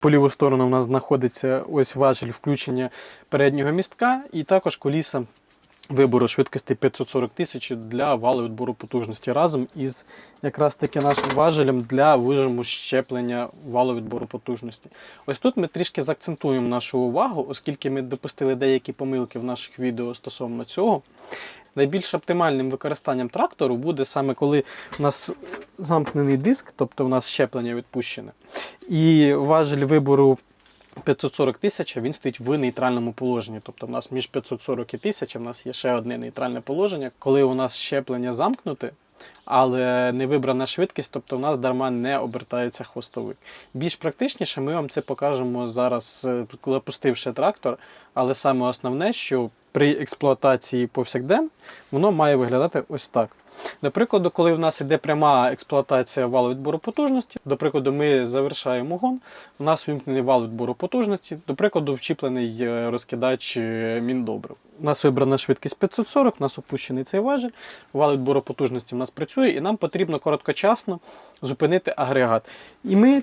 По ліву сторону у нас знаходиться ось важіль включення переднього містка і також коліса вибору швидкості 540 тисяч для валу відбору потужності разом із якраз таки нашим важелем для вижиму щеплення валу відбору потужності. Ось тут ми трішки заакцентуємо нашу увагу, оскільки ми допустили деякі помилки в наших відео стосовно цього. Найбільш оптимальним використанням трактору буде саме коли у нас замкнений диск, тобто у нас щеплення відпущене, і важель вибору 540 тисяч, він стоїть в нейтральному положенні. Тобто в нас між 540 і 1000 в нас є ще одне нейтральне положення, коли у нас щеплення замкнуте, але не вибрана швидкість, тобто в нас дарма не обертається хвостовик. Більш практичніше ми вам це покажемо зараз, е, коли опустивши трактор, але саме основне, що при експлуатації повсякден воно має виглядати ось так. До прикладу, коли в нас іде пряма експлуатація валу відбору потужності, до прикладу, ми завершаємо гон, у нас вимкнений вал відбору потужності, до прикладу, вчіплений е, розкидач е, міндобрив. У нас вибрана швидкість 540, у нас опущений цей важіль, вал відбору потужності в нас працює, і нам потрібно короткочасно зупинити агрегат. І ми,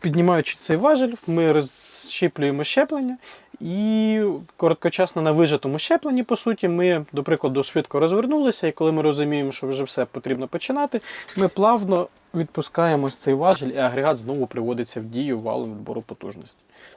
піднімаючи цей важіль, ми розщіплюємо щеплення. І короткочасно на вижатому щепленні, по суті, ми, до прикладу, швидко розвернулися, і коли ми розуміємо, що вже все потрібно починати, ми плавно відпускаємо цей важіль, і агрегат знову приводиться в дію валом відбору потужності.